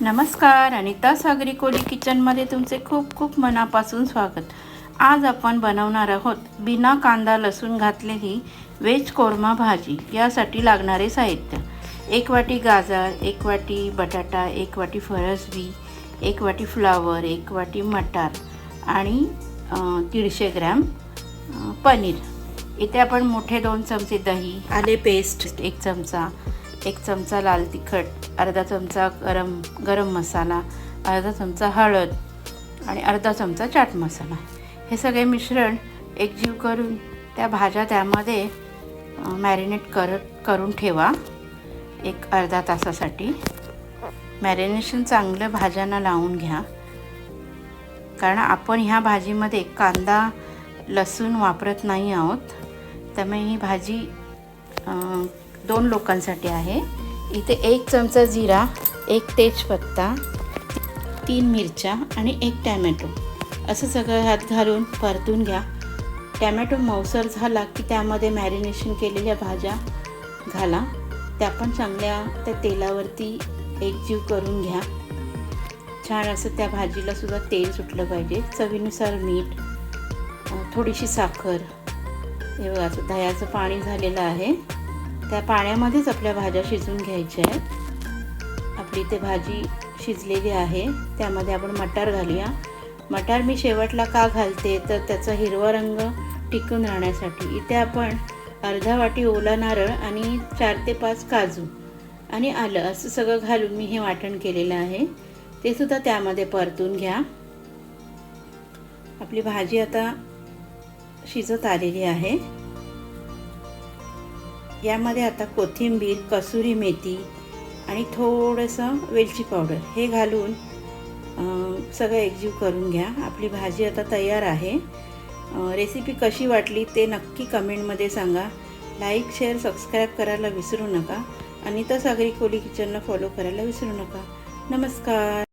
नमस्कार अनिता सागरी कोली किचनमध्ये तुमचे खूप खूप मनापासून स्वागत. आज आपण बनवणार आहोत बिना कांदा लसूण घातलेली व्हेज कोरमा भाजी यासाठी लागणारे साहित्य. एक वाटी गाजर एक वाटी बटाटा एक वाटी फरसबी एक वाटी फ्लावर एक वाटी मटार आणि दीडशे ग्रॅम पनीर. इथे आपण मोठे दोन चमचे दही आले पेस्ट. एक चमचा एक चमचा लाल तिखट अर्धा चमचा गरम गरम मसाला अर्धा चमचा हळद आणि अर्धा चमचा चाट मसाला. हे सगळे मिश्रण एकजीव करून त्या भाज्या त्यामध्ये मॅरिनेट कर करून ठेवा. एक अर्धा तासासाठी. मॅरिनेशन चांगलं भाज्यांना लावून घ्या. कारण आपण ह्या भाजीमध्ये कांदा लसूण वापरत नाही आहोत. त्यामुळे ही भाजी दोन लोकांसाठी आहे. इथे एक चमचा जिरा एक तेजपत्ता तीन मिरच्या आणि एक टॅमॅटो. असं सगळं हात घालून परतून घ्या. टॅमॅटो मऊसर झाला की त्यामध्ये मॅरिनेशन केलेल्या भाज्या घाला. त्या पण चांगल्या त्या तेलावरती एकजीव करून घ्या. छान असं त्या भाजीला सुद्धा तेल सुटलं पाहिजे. चवीनुसार मीठ थोडीशी साखर हे बघा असं दह्याचं पाणी झालेलं आहे. त्या पाण्यामध्येच आपल्या भाज्या शिजून घ्यायच्या आहेत. आपली इथे भाजी शिजलेली आहे. त्यामध्ये आपण मटार घालूया. मटार मी शेवटला का घालते? तर त्याचा हिरवा रंग टिकून राहण्यासाठी. इथे आपण अर्धा वाटी ओला नारळ आणि चार ते पाच काजू आणि आलं असं सगळं घालून मी हे वाटण केलेलं आहे. ते सुद्धा त्यामध्ये परतून घ्या. आपली भाजी आता शिजत आलेली आहे. यामध्ये आता कोथिंबीर कसुरी मेथी आणि थोडंसं वेलची पावडर हे घालून सगळं एकजीव करून घ्या. आपली भाजी आता तयार आहे. रेसिपी कशी वाटली ते नक्की कमेंटमध्ये सांगा. लाईक शेअर सबस्क्राईब करायला विसरू नका. अनिता सागरी कोली किचनला फॉलो करायला विसरू नका. नमस्कार.